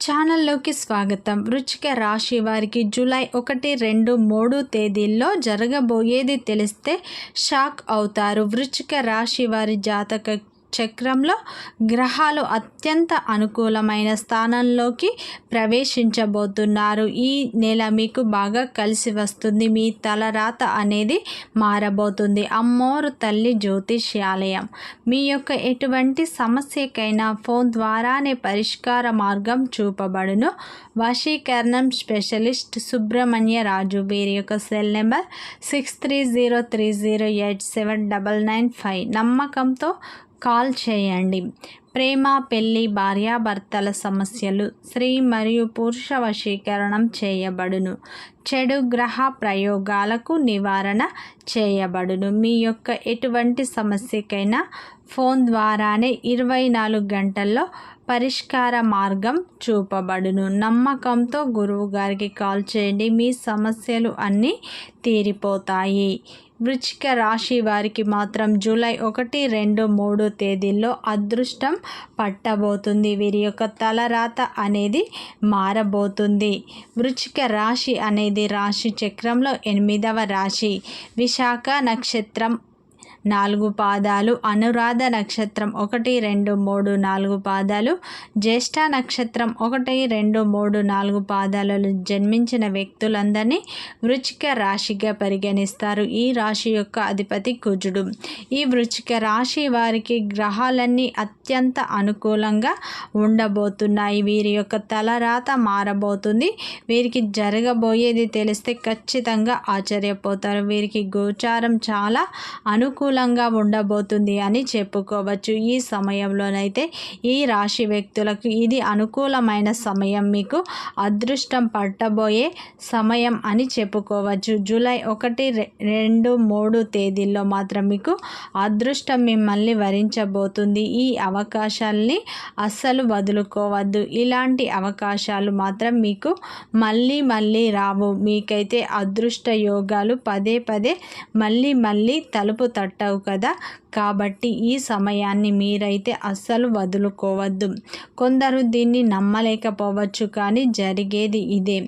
ఛానల్లోకి స్వాగతం. వృచ్చిక రాశి వారికి జూలై ఒకటి రెండు మూడు తేదీల్లో జరగబోయేది తెలిస్తే షాక్ అవుతారు. వృచ్చిక రాశి వారి జాతక చక్రంలో గ్రహాలు అత్యంత అనుకూలమైన స్థానంలోకి ప్రవేశించబోతున్నారు. ఈ నెల మీకు బాగా కలిసి వస్తుంది. మీ తలరాత అనేది మారబోతుంది. అమ్మోరు తల్లి జ్యోతిష్యాలయం. మీ యొక్క ఎటువంటి సమస్యకైనా ఫోన్ ద్వారానే పరిష్కార మార్గం చూపబడును. వశీకరణం స్పెషలిస్ట్ సుబ్రహ్మణ్య రాజు. వీరి యొక్క cell number six three zero three zero eight seven double nine five. నమ్మకంతో కాల్ చేయండి. ప్రేమ పెళ్ళి భార్యాభర్తల సమస్యలు స్త్రీ మరియు పురుష వశీకరణం చేయబడును. చెడు గ్రహ ప్రయోగాలకు నివారణ చేయబడును. మీ యొక్క ఎటువంటి సమస్యకైనా ఫోన్ ద్వారానే ఇరవై నాలుగు గంటల్లో పరిష్కార మార్గం చూపబడును. నమ్మకంతో గురువు గారికి కాల్ చేయండి. మీ సమస్యలు అన్నీ తీరిపోతాయి. వృచ్చిక రాశి వారికి మాత్రం జూలై ఒకటి రెండు మూడు తేదీల్లో అదృష్టం పట్టబోతుంది. వీరి యొక్క తలరాత అనేది మారబోతుంది. వృచ్చిక రాశి అనేది రాశి చక్రంలో ఎనిమిదవ రాశి. విశాఖ నక్షత్రం నాలుగు పాదాలు అనురాధ నక్షత్రం ఒకటి రెండు మూడు నాలుగు పాదాలు జ్యేష్ఠ నక్షత్రం ఒకటి రెండు మూడు నాలుగు పాదాలలో జన్మించిన వ్యక్తులందరినీ వృచ్చిక రాశిగా పరిగణిస్తారు. ఈ రాశి యొక్క అధిపతి కుజుడు. ఈ వృచ్చిక రాశి వారికి గ్రహాలన్నీ అత్యంత అనుకూలంగా ఉండబోతున్నాయి. వీరి యొక్క తలరాత మారబోతుంది. వీరికి జరగబోయేది తెలిస్తే ఖచ్చితంగా ఆశ్చర్యపోతారు. వీరికి గోచారం చాలా అనుకూల అనుకూలంగా ఉండబోతుంది అని చెప్పుకోవచ్చు. ఈ సమయంలోనైతే ఈ రాశి వ్యక్తులకు ఇది అనుకూలమైన సమయం. మీకు అదృష్టం పట్టబోయే సమయం అని చెప్పుకోవచ్చు. జూలై ఒకటి రెండు మూడు తేదీల్లో మాత్రం మీకు అదృష్టం మిమ్మల్ని వరించబోతుంది. ఈ అవకాశాల్ని అస్సలు వదులుకోవద్దు. ఇలాంటి అవకాశాలు మాత్రం మీకు మళ్ళీ మళ్ళీ రావు. మీకైతే అదృష్ట యోగాలు పదే పదే మళ్ళీ మళ్ళీ తలుపు తట్ట ఉంటావు కదా? కాబట్టి ఈ సమయాన్ని మీరైతే అస్సలు వదులుకోవద్దు. కొందరు దీన్ని నమ్మలేకపోవచ్చు కానీ జరిగేది ఇదే.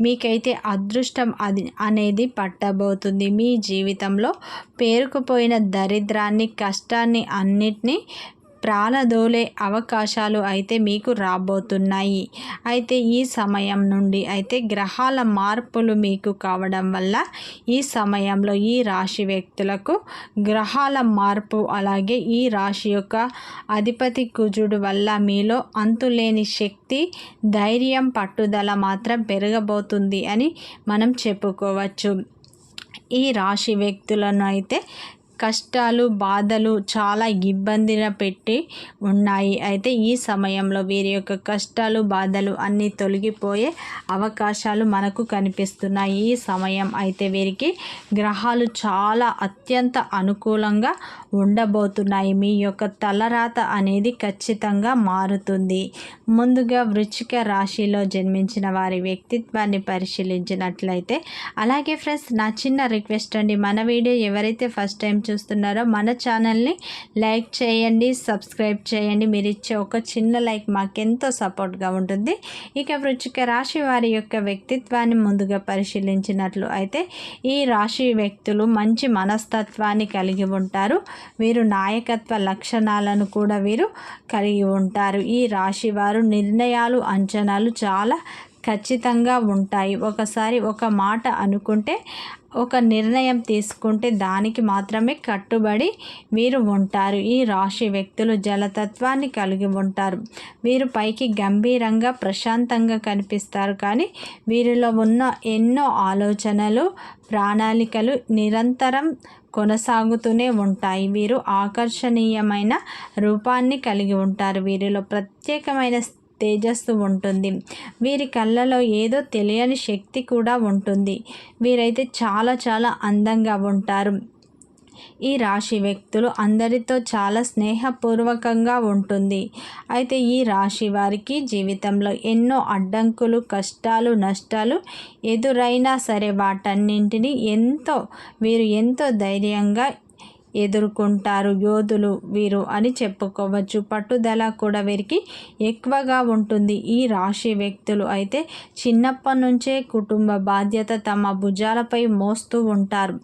మీకైతే అదృష్టం అది అనేది పట్టబోతుంది. మీ జీవితంలో పేరుకుపోయిన దరిద్రాన్ని కష్టాన్ని అన్నిటినీ ప్రాణదోలే అవకాశాలు అయితే మీకు రాబోతున్నాయి. అయితే ఈ సమయం నుండి అయితే గ్రహాల మార్పులు మీకు కావడం వల్ల ఈ సమయంలో ఈ రాశి వ్యక్తులకు గ్రహాల మార్పు అలాగే ఈ రాశి యొక్క అధిపతి కుజుడు వల్ల మీలో అంతులేని శక్తి ధైర్యం పట్టుదల మాత్రం పెరగబోతుంది అని మనం చెప్పుకోవచ్చు. ఈ రాశి వ్యక్తులను అయితే కష్టాలు బాధలు చాలా ఇబ్బందిగా పెట్టి ఉన్నాయి. అయితే ఈ సమయంలో వీరి యొక్క కష్టాలు బాధలు అన్నీ తొలగిపోయే అవకాశాలు మనకు కనిపిస్తున్నాయి. ఈ సమయం అయితే వీరికి గ్రహాలు చాలా అత్యంత అనుకూలంగా ఉండబోతున్నాయి. మీ యొక్క తలరాత అనేది ఖచ్చితంగా మారుతుంది. ముందుగా వృచ్చిక రాశిలో జన్మించిన వారి వ్యక్తిత్వాన్ని పరిశీలించినట్లయితే అలాగే ఫ్రెండ్స్ నా చిన్న రిక్వెస్ట్ అండి. మన వీడియో ఎవరైతే ఫస్ట్ టైం చూస్తున్నారో మన ఛానల్ని లైక్ చేయండి సబ్స్క్రైబ్ చేయండి. మీరు ఇచ్చే ఒక చిన్న లైక్ మాకెంతో సపోర్ట్గా ఉంటుంది. ఇక వృచ్చిక రాశి వారి యొక్క వ్యక్తిత్వాన్ని ముందుగా పరిశీలించినట్లు అయితే ఈ రాశి వ్యక్తులు మంచి మనస్తత్వాన్ని కలిగి ఉంటారు. వీరు నాయకత్వ లక్షణాలను కూడా వీరు కలిగి ఉంటారు. ఈ రాశి వారు నిర్ణయాలు అంచనాలు చాలా ఖచ్చితంగా ఉంటాయి. ఒకసారి ఒక మాట అనుకుంటే ఒక నిర్ణయం తీసుకుంటే దానికి మాత్రమే కట్టుబడి వీరు ఉంటారు. ఈ రాశి వ్యక్తులు జలతత్వాన్ని కలిగి ఉంటారు. వీరు పైకి గంభీరంగా ప్రశాంతంగా కనిపిస్తారు. కానీ వీరిలో ఉన్న ఎన్నో ఆలోచనలు ప్రణాళికలు నిరంతరం కొనసాగుతూనే ఉంటాయి. వీరు ఆకర్షణీయమైన రూపాన్ని కలిగి ఉంటారు. వీరిలో ప్రత్యేకమైన తేజస్సు ఉంటుంది. వీరి కళ్ళలో ఏదో తెలియని శక్తి కూడా ఉంటుంది. వీరైతే చాలా చాలా అందంగా ఉంటారు. ఈ రాశి వ్యక్తులు అందరితో చాలా స్నేహపూర్వకంగా ఉంటుంది. అయితే ఈ రాశి వారికి జీవితంలో ఎన్నో అడ్డంకులు కష్టాలు నష్టాలు ఎదురైనా సరే వాటన్నింటినీ ఎంతో వీరు ఎంతో ధైర్యంగా ఎదుర్కొంటారు యోధులు వీరు అని చెప్పుకోవచ్చు. పట్టుదల కూడా వీరికి ఎక్కువగా ఉంటుంది. ఈ రాశి వ్యక్తులు అయితే చిన్నప్పటి నుంచే కుటుంబ బాధ్యత తమ భుజాలపై మోస్తూ ఉంటారు.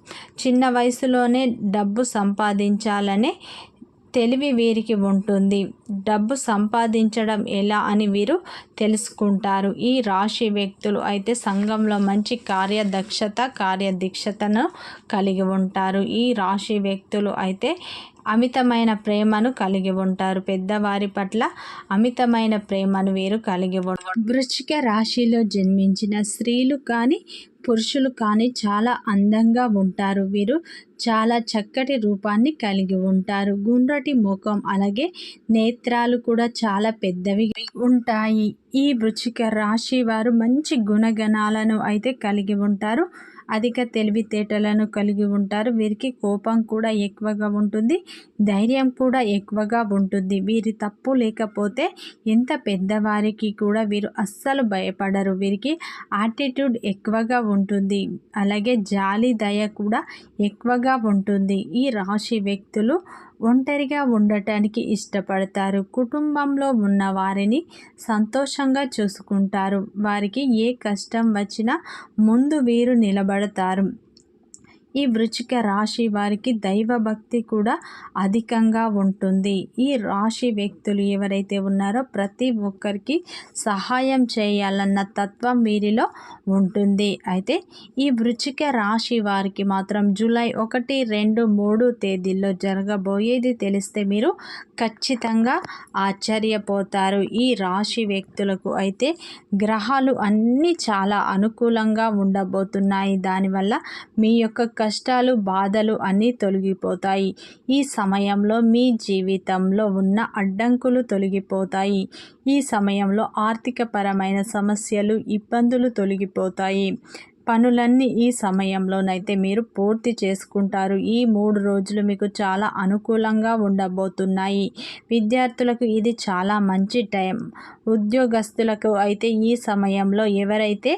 చిన్న వయసులోనే డబ్బు సంపాదించాలనే తెలివి వీరికి ఉంటుంది. డబ్బు సంపాదించడం ఎలా అని వీరు తెలుసుకుంటారు. ఈ రాశి వ్యక్తులు అయితే సంఘంలో మంచి కార్యదక్షత కార్యదీక్షతను కలిగి ఉంటారు. ఈ రాశి వ్యక్తులు అయితే అమితమైన ప్రేమను కలిగి ఉంటారు. పెద్దవారి పట్ల అమితమైన ప్రేమను వీరు కలిగి ఉంటారు వృశ్చిక రాశిలో జన్మించిన స్త్రీలు కానీ పురుషులు కానీ చాలా అందంగా ఉంటారు. వీరు చాలా చక్కటి రూపాన్ని కలిగి ఉంటారు. గుండ్రటి ముఖం అలాగే నేత్రాలు కూడా చాలా పెద్దవి ఉంటాయి. ఈ వృచ్చిక రాశి వారు మంచి గుణగణాలను అయితే కలిగి ఉంటారు. అధిక తెలివితేటలను కలిగి ఉంటారు. వీరికి కోపం కూడా ఎక్కువగా ఉంటుంది. ధైర్యం కూడా ఎక్కువగా ఉంటుంది. వీరి తప్పు లేకపోతే ఎంత పెద్దవారికి కూడా వీరు అస్సలు భయపడరు. వీరికి ఆటిట్యూడ్ ఎక్కువగా ఉంటుంది. అలాగే జాలి దయ కూడా ఎక్కువగా ఉంటుంది. ఈ రాశి వ్యక్తులు ఒంటరిగా ఉండటానికి ఇష్టపడతారు. కుటుంబంలో ఉన్న వారిని సంతోషంగా చూసుకుంటారు. వారికి ఏ కష్టం వచ్చినా ముందు వీరు నిలబడతారు. ఈ వృచిక రాశి వారికి దైవభక్తి కూడా అధికంగా ఉంటుంది. ఈ రాశి వ్యక్తులు ఎవరైతే ఉన్నారో ప్రతి ఒక్కరికి సహాయం చేయాలన్న తత్వం వీరిలో ఉంటుంది. అయితే ఈ వృచిక రాశి వారికి మాత్రం జూలై ఒకటి రెండు మూడు తేదీల్లో జరగబోయేది తెలిస్తే మీరు ఖచ్చితంగా ఆశ్చర్యపోతారు. ఈ రాశి వ్యక్తులకు అయితే గ్రహాలు అన్నీ చాలా అనుకూలంగా ఉండబోతున్నాయి. దానివల్ల మీ యొక్క కష్టాలు బాధలు అన్నీ తొలగిపోతాయి. ఈ సమయంలో మీ జీవితంలో ఉన్న అడ్డంకులు తొలగిపోతాయి. ఈ సమయంలో ఆర్థికపరమైన సమస్యలు ఇబ్బందులు తొలగిపోతాయి. పనులన్నీ ఈ సమయంలోనైతే మీరు పూర్తి చేసుకుంటారు. ఈ మూడు రోజులు మీకు చాలా అనుకూలంగా ఉండబోతున్నాయి. విద్యార్థులకు ఇది చాలా మంచి టైం. ఉద్యోగస్తులకు అయితే ఈ సమయంలో ఎవరైతే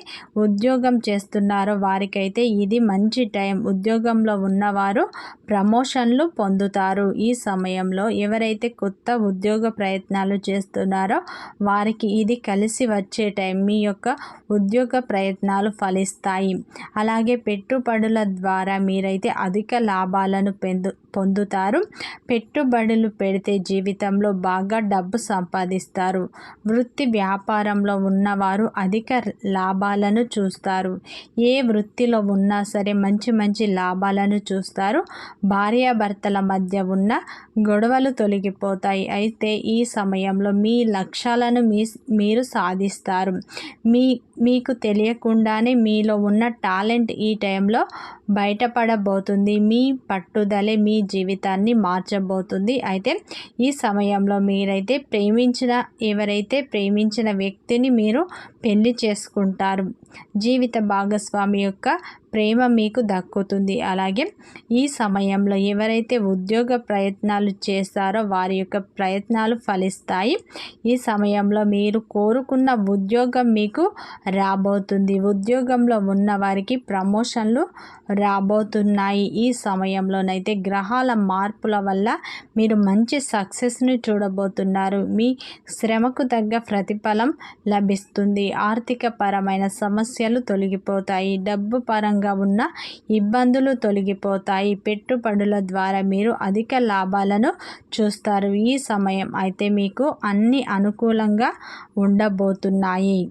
ఉద్యోగం చేస్తున్నారో వారికైతే ఇది మంచి టైం. ఉద్యోగంలో ఉన్నవారు ప్రమోషన్లు పొందుతారు. ఈ సమయంలో ఎవరైతే కొత్త ఉద్యోగ ప్రయత్నాలు చేస్తున్నారో వారికి ఇది కలిసి వచ్చే టైం. మీ యొక్క ఉద్యోగ ప్రయత్నాలు ఫలిస్తాయి. అలాగే పెట్టుబడుల ద్వారా మీరైతే అధిక లాభాలను పొందు పొందుతారు. పెట్టుబడులు పెడితే జీవితంలో బాగా డబ్బు సంపాదిస్తారు. వృత్తి వ్యాపారంలో ఉన్నవారు అధిక లాభాలను చూస్తారు. ఏ వృత్తిలో ఉన్నా సరే మంచి మంచి లాభాలను చూస్తారు. భార్యాభర్తల మధ్య ఉన్న గొడవలు తొలగిపోతాయి. అయితే ఈ సమయంలో మీ లక్ష్యాలను మీ మీరు సాధిస్తారు. మీ మీకు తెలియకుండానే మీలో ఉన్న టాలెంట్ ఈ టైంలో బయటపడబోతుంది. మీ పట్టుదలే మీ జీవితాన్ని మార్చబోతుంది. అయితే ఈ సమయంలో మీరైతే ప్రేమించిన ఎవరైతే ప్రేమించిన వ్యక్తిని మీరు పెళ్ళి చేసుకుంటారు. జీవిత భాగస్వామి యొక్క ప్రేమ మీకు దక్కుతుంది. అలాగే ఈ సమయంలో ఎవరైతే ఉద్యోగ ప్రయత్నాలు చేస్తారో వారి యొక్క ప్రయత్నాలు ఫలిస్తాయి. ఈ సమయంలో మీరు కోరుకున్న ఉద్యోగం మీకు రాబోతుంది. ఉద్యోగంలో ఉన్న వారికి ప్రమోషన్లు రాబోతున్నాయి. ఈ సమయంలోనైతే గ్రహాల మార్పుల వల్ల మీరు మంచి సక్సెస్ని చూడబోతున్నారు. మీ శ్రమకు తగ్గ ప్రతిఫలం లభిస్తుంది. ఆర్థిక పరమైన సమస్యలు తొలగిపోతాయి. డబ్బు పరంగా ఉన్న ఇబ్బందులు తొలగిపోతాయి. పెట్టుబడుల ద్వారా మీరు అధిక లాభాలను చూస్తారు. ఈ సమయం అయితే మీకు అన్ని అనుకూలంగా ఉండబోతున్నాయి.